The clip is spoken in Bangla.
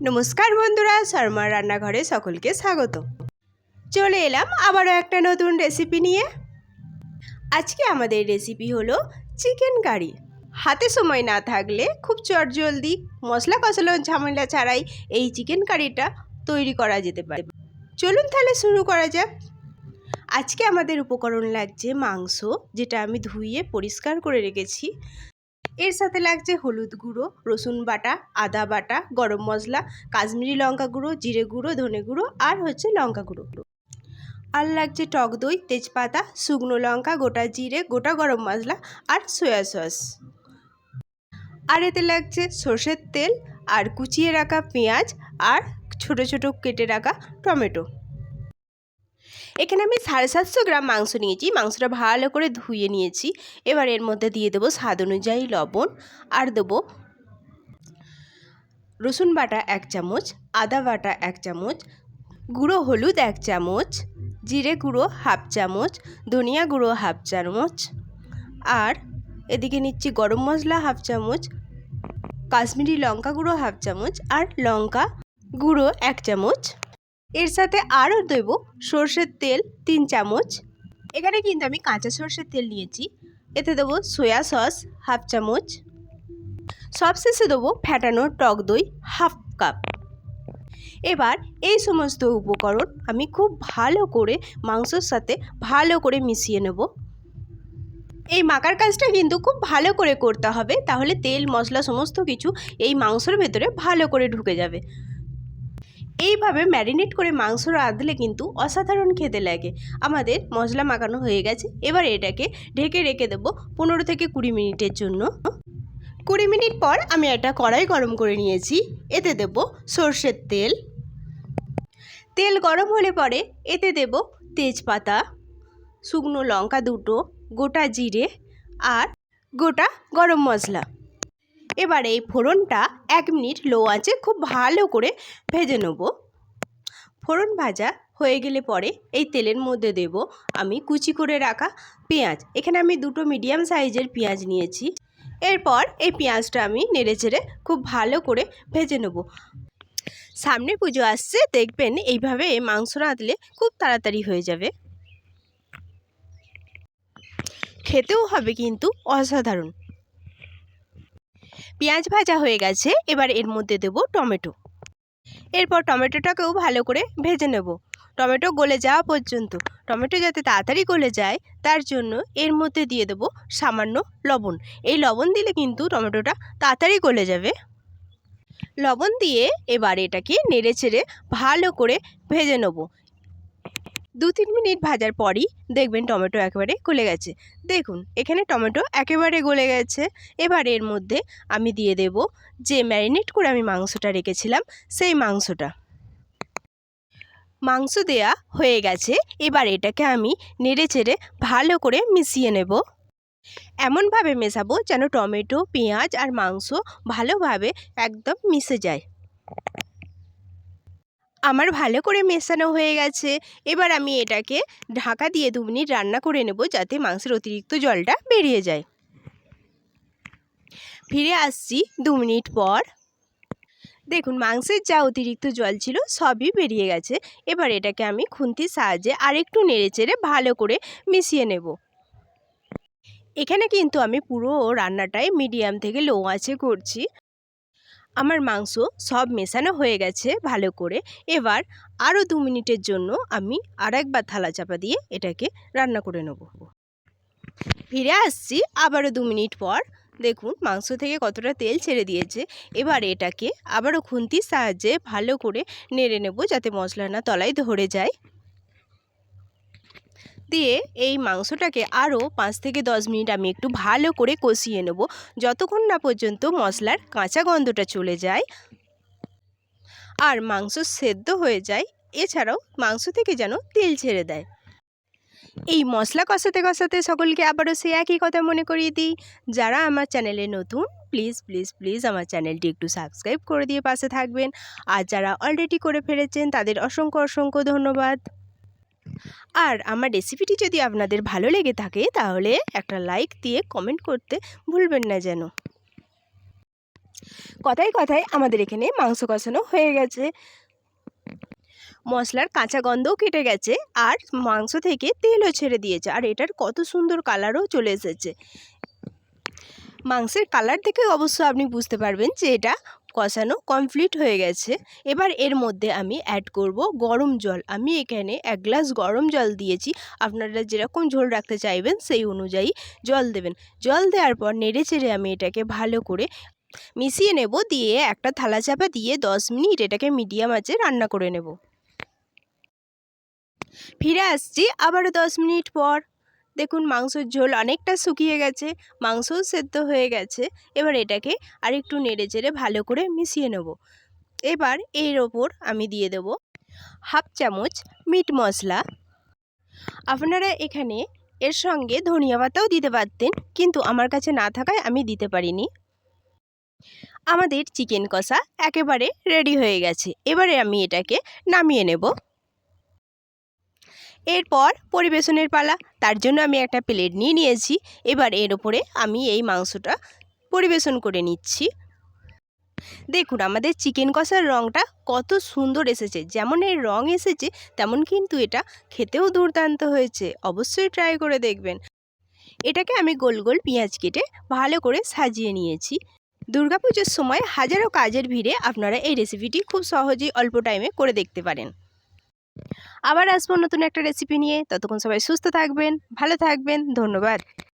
নমস্কার বন্ধুরা শর্মার রান্নাঘরে সকলকে স্বাগত। চলে এলাম আবারও একটা নতুন রেসিপি নিয়ে। আজকে আমাদের রেসিপি হলো চিকেন কারি হাতে সময় না থাকলে খুব চটজলদি, মশলা কষানোর ঝামেলা ছাড়াই এই চিকেন কারিটা তৈরি করা যেতে পারে। চলুন তাহলে শুরু করা যাক। আজকে আমাদের উপকরণ লাগছে মাংস, যেটা আমি ধুইয়ে পরিষ্কার করে রেখেছি। এর সাথে লাগছে হলুদ গুঁড়ো, রসুন বাটা, আদা বাটা, গরম মশলা, কাশ্মীরি লঙ্কা গুঁড়ো, জিরে গুঁড়ো, ধনে গুঁড়ো আর হচ্ছে লঙ্কা গুঁড়ো। আর লাগছে টক দই, তেজপাতা, শুকনো লঙ্কা, গোটা জিরে, গোটা গরম মশলা আর সয়া সস। আর এতে লাগছে সর্ষের তেল আর কুচিয়ে রাখা পেঁয়াজ আর ছোট ছোট কেটে রাখা টমেটো। এখানে আমি সাড়ে সাতশো গ্রাম মাংস নিয়েছি। মাংসটা ভালো করে ধুয়ে নিয়েছি। এবার এর মধ্যে দিয়ে দেবো স্বাদ অনুযায়ী লবণ। আর দেবো রসুন বাটা এক চামচ, আদা বাটা এক চামচ, গুঁড়ো হলুদ এক চামচ, জিরে গুঁড়ো হাফ চামচ, ধনিয়া গুঁড়ো হাফ চামচ, আর এদিকে নিচ্ছি গরম মশলা হাফ চামচ, কাশ্মীরি লঙ্কা গুঁড়ো হাফ চামচ, আর লঙ্কা গুঁড়ো এক চামচ। এর সাথে আরও দেব সর্ষের তেল তিন চামচ। এখানে কিন্তু আমি কাঁচা সর্ষের তেল নিয়েছি। এতে দেবো সয়া সস হাফ চামচ। সবশেষে দেবো ফ্যাটানো টক দই হাফ কাপ। এবার এই সমস্ত উপকরণ আমি খুব ভালো করে মাংসর সাথে ভালো করে মিশিয়ে নেব। এই মাখার কাজটা কিন্তু খুব ভালো করে করতে হবে, তাহলে তেল, মশলা, সমস্ত কিছু এই মাংসর ভেতরে ভালো করে ঢুকে যাবে। এইভাবে ম্যারিনেট করে মাংস রাঁধলে কিন্তু অসাধারণ খেতে লাগে। আমাদের মশলা মাখানো হয়ে গেছে। এবার এটাকে ঢেকে রেখে দেবো পনেরো থেকে কুড়ি মিনিটের জন্য। কুড়ি মিনিট পর আমি একটা কড়াই গরম করে নিয়েছি। এতে দেব সর্ষের তেল। তেল গরম হলে পরে এতে দেব তেজপাতা, শুকনো লঙ্কা দুটো, গোটা জিরে আর গোটা গরম মশলা। এবার এই ফোড়নটা এক মিনিট লো আঁচে খুব ভালো করে ভেজে নেব। ফোড়ন ভাজা হয়ে গেলে পরে এই তেলের মধ্যে দেব আমি কুচি করে রাখা পেঁয়াজ। এখানে আমি দুটো মিডিয়াম সাইজের পেঁয়াজ নিয়েছি। এরপর এই পেঁয়াজটা আমি নেড়ে চেড়ে খুব ভালো করে ভেজে নেব। সামনে পুজো আসছে, দেখবেন এইভাবে মাংস রাঁধলে খুব তাড়াতাড়ি হয়ে যাবে। খেতেও হবে কিন্তু অসাধারণ। পেঁয়াজ ভাজা হয়ে গেছে, এবার এর মধ্যে দেব টমেটো। এরপর টমেটোটাকেও ভালো করে ভেজে নেব। টমেটো গলে যাওয়া পর্যন্ত, টমেটো যাতে তাড়াতাড়ি গলে যায়, তার জন্য এর মধ্যে দিয়ে দেব সামান্য লবণ। এই লবণ দিলে কিন্তু টমেটোটা তাড়াতাড়ি গলে যাবে। লবণ দিয়ে এবার এটাকে নেড়ে চেড়ে ভালো করে ভেজে নেব। দু তিন মিনিট ভাজার পরই দেখবেন টমেটো একেবারে গলে গেছে। দেখুন, এখানে টমেটো একেবারে গলে গেছে। এবার এর মধ্যে আমি দিয়ে দেব যে ম্যারিনেট করে আমি মাংসটা রেখেছিলাম, সেই মাংসটা। মাংস দেয়া হয়ে গেছে। এবার এটাকে আমি নেড়ে চেড়ে ভালো করে মিশিয়ে নেব। এমনভাবে মেশাবো যেন টমেটো, পেঁয়াজ আর মাংস ভালোভাবে একদম মিশে যায়। আমার ভালো করে মেশানো হয়ে গেছে। এবার আমি এটাকে ঢাকা দিয়ে দু মিনিট রান্না করে নেব যাতে মাংসের অতিরিক্ত জলটা বেরিয়ে যায়। ফিরে আসছি দু মিনিট পর। দেখুন, মাংসের যা অতিরিক্ত জল ছিল সবই বেরিয়ে গেছে। এবার এটাকে আমি খুন্তির সাহায্যে আরেকটু নেড়ে চেড়ে ভালো করে মিশিয়ে নেব। এখানে কিন্তু আমি পুরো রান্নাটাই মিডিয়াম থেকে লো আঁচে করছি। আমার মাংস সব মেশানো হয়ে গেছে ভালো করে। এবার আরও দু মিনিটের জন্য আমি আর একবার থালা চাপা দিয়ে এটাকে রান্না করে নেব। ফিরে আসছি আবারও দু মিনিট পর। দেখুন, মাংস থেকে কতটা তেল ছেড়ে দিয়েছে। এবার এটাকে আবারও খুন্তির সাহায্যে ভালো করে নেড়ে নেব যাতে মশলা না তলায় ধরে যায়। দিয়ে এই মাংসটাকে আরও পাঁচ থেকে দশ মিনিট আমি একটু ভালো করে কষিয়ে নেব। যতক্ষণ না পর্যন্ত মশলার কাঁচা গন্ধটা চলে যায় আর মাংস সেদ্ধ হয়ে যায়, এছাড়াও মাংস থেকে যেন তেল ছেড়ে দেয়। এই মশলা কষাতে কষাতে সকলকে আবারও সে একই কথা মনে করিয়ে দিই। যারা আমার চ্যানেলে নতুন, প্লিজ প্লিজ প্লিজ আমার চ্যানেলটি একটু সাবস্ক্রাইব করে দিয়ে পাশে থাকবেন। আর যারা অলরেডি করে ফেলেছেন, তাদের অসংখ্য অসংখ্য ধন্যবাদ। আর আমার রেসিপিটি যদি আপনাদের ভালো লেগে থাকে, তাহলে একটা লাইক দিয়ে কমেন্ট করতে ভুলবেন না যেন। কথায় কথায় আমাদের এখানে মাংস কষানো হয়ে গেছে। মশলার কাঁচা গন্ধও কেটে গেছে, আর মাংস থেকে তেলও ছেড়ে দিয়েছে, আর এটার কত সুন্দর কালারও চলে এসেছে। মাংসের কালার দেখে অবশ্য আপনি বুঝতে পারবেন যে এটা কষানো কমপ্লিট হয়ে গেছে। এবার এর মধ্যে আমি অ্যাড করব গরম জল। আমি এখানে এক গ্লাস গরম জল দিয়েছি। আপনারা যেরকম ঝোল রাখতে চাইবেন সেই অনুযায়ী জল দেবেন। জল দেওয়ার পর নেড়ে চেড়ে আমি এটাকে ভালো করে মিশিয়ে নেব। দিয়ে একটা থালা চাপা দিয়ে দশ মিনিট এটাকে মিডিয়াম আঁচে রান্না করে নেব। ফিরে আসছি আবারও দশ মিনিট পর। দেখুন মাংসর ঝোল অনেকটা শুকিয়ে গেছে, মাংসও সেদ্ধ হয়ে গেছে। এবার এটাকে আরেকটু নেড়ে চেড়ে ভালো করে মিশিয়ে নেব। এবার এর ওপর আমি দিয়ে দেব হাফ চামচ মিট মশলা। আপনারা এখানে এর সঙ্গে ধনিয়া পাতাও দিতে পারতেন, কিন্তু আমার কাছে না থাকায় আমি দিতে পারিনি। আমাদের চিকেন কষা একেবারে রেডি হয়ে গেছে। এবারে আমি এটাকে নামিয়ে নেব। এরপর পরিবেশনের পালা। তার জন্য আমি একটা প্লেট নিয়ে নিয়েছি। এবার এর ওপরে আমি এই মাংসটা পরিবেশন করে নিচ্ছি। দেখুন, আমাদের চিকেন কষার রঙটা কত সুন্দর এসেছে। যেমন এর রং এসেছে, তেমন কিন্তু এটা খেতেও দুর্দান্ত হয়েছে। অবশ্যই ট্রাই করে দেখবেন। এটাকে আমি গোল গোল পেঁয়াজ কেটে ভালো করে সাজিয়ে নিয়েছি। দুর্গাপুজোর সময় হাজারো কাজের ভিড়ে আপনারা এই রেসিপিটি খুব সহজেই অল্প টাইমে করে দেখতে পারেন। আবার আসব নতুন একটা রেসিপি নিয়ে। ততক্ষণ সবাই সুস্থ থাকবেন ভালো থাকবেন ধন্যবাদ।